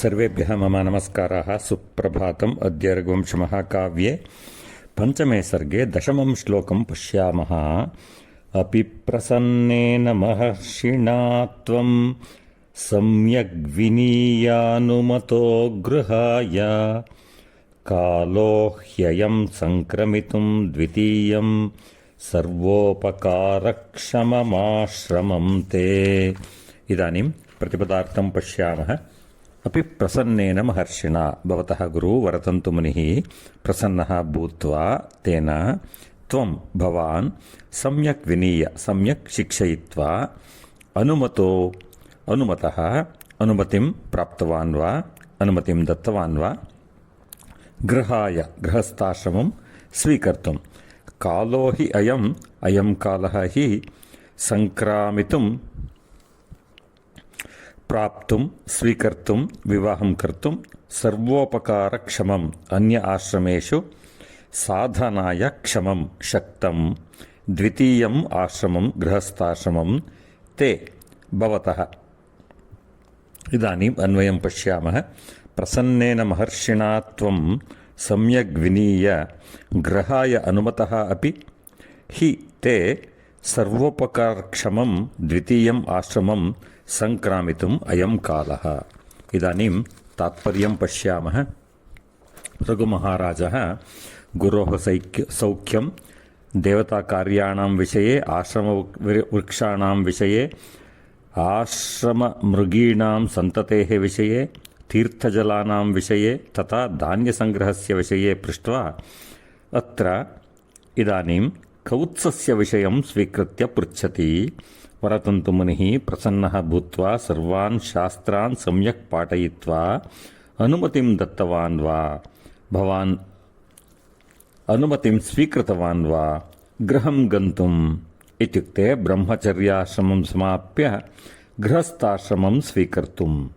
सर्वेभ्यः मम नमस्काराः सुप्रभातम् अद्य रघुवंशमहाकाव्ये पञ्चमे सर्गे दशमं श्लोकं पश्यामः अपि प्रसन्नेन महर्षिणा त्वं सम्यग्विनीयानुमतो गृहाय कालो ह्ययं सङ्क्रमितुं द्वितीयं सर्वोपकारक्षममाश्रमं ते इदानीं प्रतिपदार्थं पश्यामः అపి ప్రసన్నేన మహర్షిణ భవత గురు వరతంతు ముని ప్రసన్న భూత్వా తేన. త్వం భవాన్. సమ్యక్ వినీయ. సమ్యక్ శిక్షయిత్వా. అనుమతో. అనుమత. అనుమతిం ప్రాప్తవాన్ వా. అనుమతిం దత్తవాన్ వా. గృహాయ. గృహస్థాశ్రమం స్వీకర్తుం. కాలో హి అయం. అయం కాల హి. సంక్రామితుం ప్రాప్తుం స్వీకర్తుం వివాహం కర్తుం సర్వోపకారక్షమం అన్య ఆశ్రమేషు సాధనాయ క్షమం శక్తం ద్వితీయం ఆశ్రమం గృహస్థాశ్రమం తే భవత. ఇదానీం అన్వయం పశ్యామः. ప్రసన్నేన మహర్షిణాత్వం సమ్యగ్ వినీయ గ్రహాయ అనుమత అపి. హి తే సర్వోపకారక్షమం ద్వితీయం ఆశ్రమం सङ्क्रामितुम् अयं कालः इदानीं तात्पर्यं पश्यामः रघुमहाराजः गुरोः सैक्य सौख्यं देवताकार्याणां विषये आश्रमवृक्षाणां विषये आश्रममृगीणां सन्ततेः विषये तीर्थजलानां विषये तथा धान्यसङ्ग्रहस्य विषये पृष्ट्वा अत्र इदानीं कौत्सस्य विषयं स्वीकृत्य पृच्छति वरतन्तुमुनिः प्रसन्नः भूत्वा सर्वान् शास्त्रान् सम्यक् पाठयित्वा अनुमतिं दत्तवान् वा? भवान् अनुमतिं स्वीकृतवान् वा? गृहं गन्तुम् इत्युक्ते ब्रह्मचर्याश्रमं समाप्य गृहस्थाश्रमं स्वीकर्तुम्।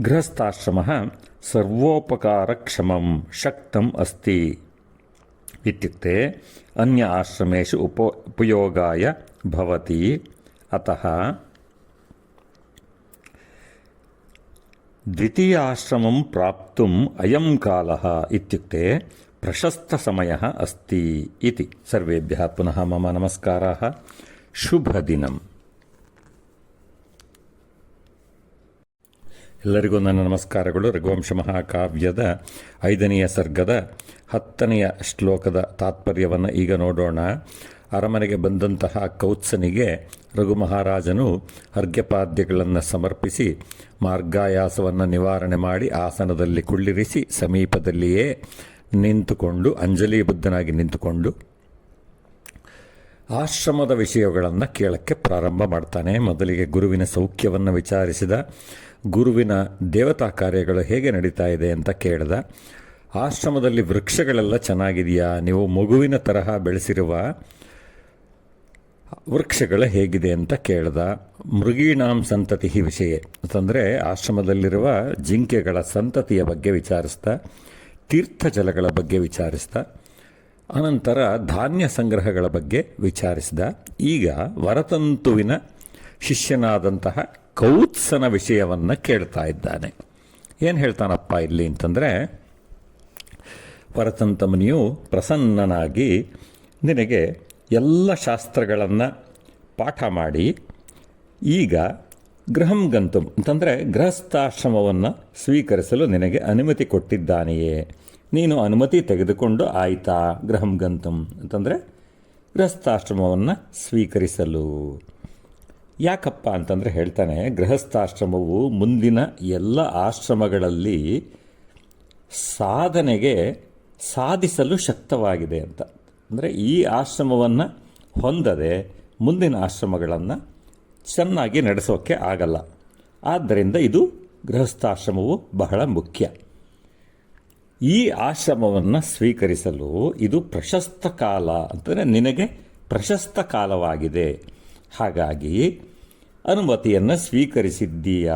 गृहस्थाश्रमः सर्वोपकारक्षमं, शक्तम् अस्ति। इत्युक्ते अन्य आश्रमेषु उप उपयोगाय भवति अतः द्वितीयाश्रमं प्राप्तुम् अयं कालः इत्युक्ते प्रशस्तसमयः अस्ति इति सर्वेभ्यः पुनः मम नमस्काराः शुभदिनम् ಎಲ್ಲರಿಗೂ ನನ್ನ ನಮಸ್ಕಾರಗಳು. ರಘುವಂಶ ಮಹಾಕಾವ್ಯದ ಐದನೆಯ ಸರ್ಗದ ಹತ್ತನೆಯ ಶ್ಲೋಕದ ತಾತ್ಪರ್ಯವನ್ನು ಈಗ ನೋಡೋಣ. ಅರಮನೆಗೆ ಬಂದಂತಹ ಕೌತ್ಸನಿಗೆ ರಘು ಮಹಾರಾಜನು ಅರ್ಘ್ಯಪಾದ್ಯಗಳನ್ನು ಸಮರ್ಪಿಸಿ ಮಾರ್ಗಾಯಾಸವನ್ನು ನಿವಾರಣೆ ಮಾಡಿ ಆಸನದಲ್ಲಿ ಕುಳ್ಳಿರಿಸಿ ಸಮೀಪದಲ್ಲಿಯೇ ನಿಂತುಕೊಂಡು, ಅಂಜಲಿ ಬುದ್ಧನಾಗಿ ನಿಂತುಕೊಂಡು ಆಶ್ರಮದ ವಿಷಯಗಳನ್ನು ಕೇಳಕ್ಕೆ ಪ್ರಾರಂಭ ಮಾಡ್ತಾನೆ. ಮೊದಲಿಗೆ ಗುರುವಿನ ಸೌಖ್ಯವನ್ನು ವಿಚಾರಿಸಿದ ಗುರುವಿನ ದೇವತಾ ಕಾರ್ಯಗಳು ಹೇಗೆ ನಡೀತಾ ಇದೆ ಅಂತ ಕೇಳಿದ. ಆಶ್ರಮದಲ್ಲಿ ವೃಕ್ಷಗಳೆಲ್ಲ ಚೆನ್ನಾಗಿದೆಯಾ? ನೀವು ಮಗುವಿನ ತರಹ ಬೆಳೆಸಿರುವ ವೃಕ್ಷಗಳು ಹೇಗಿದೆ ಅಂತ ಕೇಳ್ದ. ಮೃಗೀಣಾಂ ಸಂತತಿ ವಿಷಯ. ಅಂತಂದರೆ ಆಶ್ರಮದಲ್ಲಿರುವ ಜಿಂಕೆಗಳ ಸಂತತಿಯ ಬಗ್ಗೆ ವಿಚಾರಿಸ್ತಾ ತೀರ್ಥಜಲಗಳ ಬಗ್ಗೆ ವಿಚಾರಿಸ್ತಾ, ಅನಂತರ ಧಾನ್ಯ ಸಂಗ್ರಹಗಳ ಬಗ್ಗೆ ವಿಚಾರಿಸಿದ. ಈಗ ವರತಂತುವಿನ ಶಿಷ್ಯನಾದಂತಹ ಕೌತ್ಸನ ವಿಷಯವನ್ನು ಕೇಳ್ತಾ ಇದ್ದಾನೆ. ಏನು ಹೇಳ್ತಾನಪ್ಪ ಇಲ್ಲಿ ಅಂತಂದರೆ ಪರತಂತಮನಿಯು ಪ್ರಸನ್ನನಾಗಿ ನಿನಗೆ ಎಲ್ಲ ಶಾಸ್ತ್ರಗಳನ್ನು ಪಾಠ ಮಾಡಿ, ಈಗ ಗೃಹಂ ಗಂತು, ಅಂತಂದರೆ ಗೃಹಸ್ಥಾಶ್ರಮವನ್ನು ಸ್ವೀಕರಿಸಲು ನಿನಗೆ ಅನುಮತಿ ಕೊಟ್ಟಿದ್ದಾನೆಯೇ. ನೀನು ಅನುಮತಿ ತೆಗೆದುಕೊಂಡು ಆಯಿತಾ ಗೃಹಂ ಗಂತುಂ, ಅಂತಂದರೆ ಗೃಹಸ್ಥಾಶ್ರಮವನ್ನು ಸ್ವೀಕರಿಸಲು. ಯಾಕಪ್ಪ ಅಂತಂದರೆ ಹೇಳ್ತಾನೆ, ಗೃಹಸ್ಥಾಶ್ರಮವು ಮುಂದಿನ ಎಲ್ಲ ಆಶ್ರಮಗಳಲ್ಲಿ ಸಾಧನೆಗೆ ಸಾಧಿಸಲು ಶಕ್ತವಾಗಿದೆ ಅಂತ. ಅಂದರೆ ಈ ಆಶ್ರಮವನ್ನು ಹೊಂದದೆ ಮುಂದಿನ ಆಶ್ರಮಗಳನ್ನು ಚೆನ್ನಾಗಿ ನಡೆಸೋಕ್ಕೆ ಆಗಲ್ಲ. ಆದ್ದರಿಂದ ಇದು ಗೃಹಸ್ಥಾಶ್ರಮವು ಬಹಳ ಮುಖ್ಯ. ಈ ಆಶ್ರಮವನ್ನು ಸ್ವೀಕರಿಸಲು ಇದು ಪ್ರಶಸ್ತ ಕಾಲ ಅಂತಂದರೆ ನಿನಗೆ ಪ್ರಶಸ್ತ ಕಾಲವಾಗಿದೆ. ಹಾಗಾಗಿ ಅನುಮತಿಯನ್ನು ಸ್ವೀಕರಿಸಿದ್ದೀಯಾ?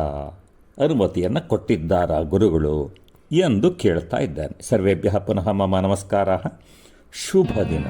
ಅನುಮತಿಯನ್ನು ಕೊಟ್ಟಿದ್ದಾರಾ ಗುರುಗಳು? ಎಂದು ಕೇಳ್ತಾ ಇದ್ದಾನೆ. ಸರ್ವೇಭ್ಯ ಪುನಃ ಮಮ ನಮಸ್ಕಾರ. ಶುಭ ದಿನ.